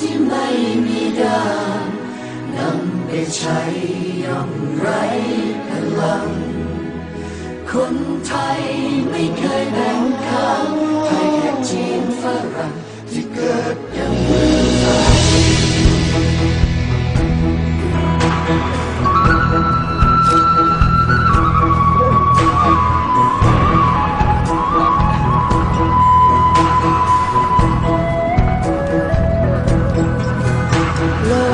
ที่ไม่มีดานนำไปใช้อย่างไรพลัง คนไทยไม่เคยแบ่งข้างไทยแค่จีนฝรั่งที่เกิด